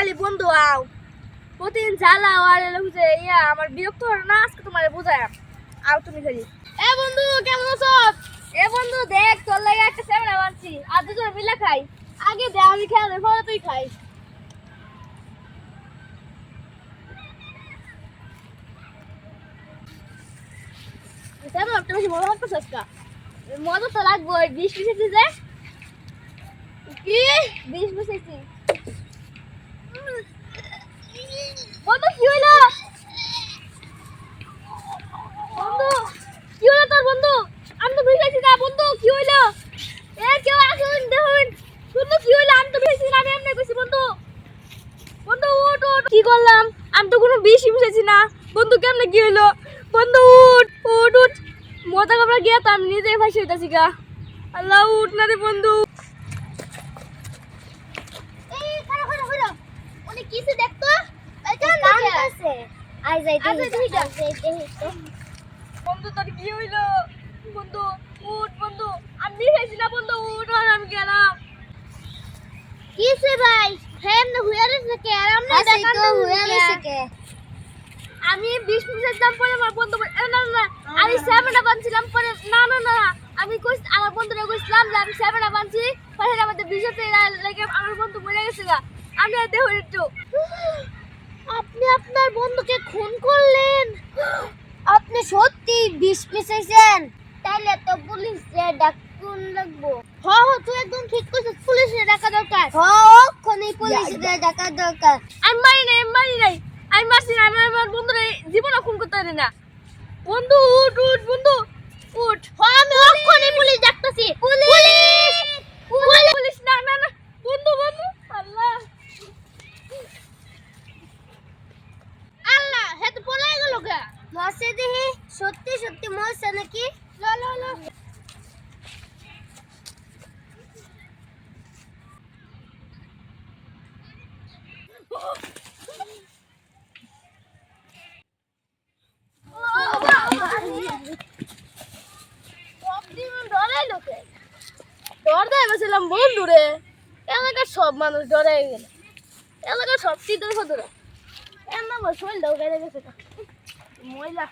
খালি বন্ধু আও। প্রতিদিন জ্বালাও আর এলো যে ইয়া আমার বিরক্ত হলো না আজকে তোমার বোঝায় আও তুমি খালি। এ বন্ধু কেমন আছো? এ বন্ধু দেখ তোর লাগে একটা সেমরা বানছি। আর দুজন মিলে খাই। আগে দে আমি খেয়ে পরে তুই খাই। তেমন একটা বেশি মজা তো লাগবে বিষ মিশেছি যে। কি? বিষ মিশেছি বন্ধু কি হইল বন্ধু কি হইল তোর বন্ধু আমি তো বুঝাইছি না বন্ধু কি হইল এ কেউ আসুন দেখুন বন্ধু কি হইল আমি তো বুঝাইছি না আমি এমনি কইছি বন্ধু বন্ধু উঠ উঠ কি করলাম? আমি তো কোনো বিষ মিশেছি না। বন্ধু কেমনে কি হইল? বন্ধু উঠ উঠ উঠ। মজা কাপড় গিয়া তো আমি নিজেই ফাঁসি হইতাছি গা। আল্লাহ উঠ না রে বন্ধু। কিসে দেখতো? আই যাই বন্ধু তোর কি হইল? বন্ধু উঠ বন্ধু। আমি খাইছি না বন্ধু। উঠ আর আমি গেলাম। কিসে ভাই? ফ্রেম না হুইয়া রইছে কে? আর আমরা দেখান তো হুইয়া রইছে কে? আমি 20 মিনিটের দাম পরে আমার বন্ধু না না আমি সেভেনটা বানছিলাম পরে না না না আমি কইস আমার বন্ধুরা কইছিলাম যে আমি সেভেনটা বানছি পরে আমাদের বিশেতে লেগে আমার বন্ধু মরে গেছে আমি আর দেহ একটু আপনি আপনার বন্ধুকে খুন করলেন। আপনি সত্যি বিষ মিশাইছেন। তাইলে তো পুলিশে ডাকুন লাগবো। হ হ তুই একদম ঠিক কইছিস পুলিশে ডাকা দরকার। হ। ওখানে পুলিশে ডাকা দরকার। আমি মারি নাই আমি মারি নাই। আমি মারছি না আমি আমার বন্ধুরে জীবনে খুন করতে পারি না। বন্ধু উঠ উঠ বন্ধু। উঠ। আমি ওখানে পুলিশ ডাকতেছি। পুলিশ! পুলিশ! না না না। বন্ধু বন্ধু। আল্লাহ। আল্লাহ হে তো পলাই গেল গা। মরছে দেখি সত্যি সত্যি মরছে নাকি? ডর দেয় বলছিলাম বন্ধু রে এলাকার সব মানুষ ডরে গেল এলাকার সব চিত্র ফটোরা এমন আমার শরীরটাও গেড়ে গেছে ময়লা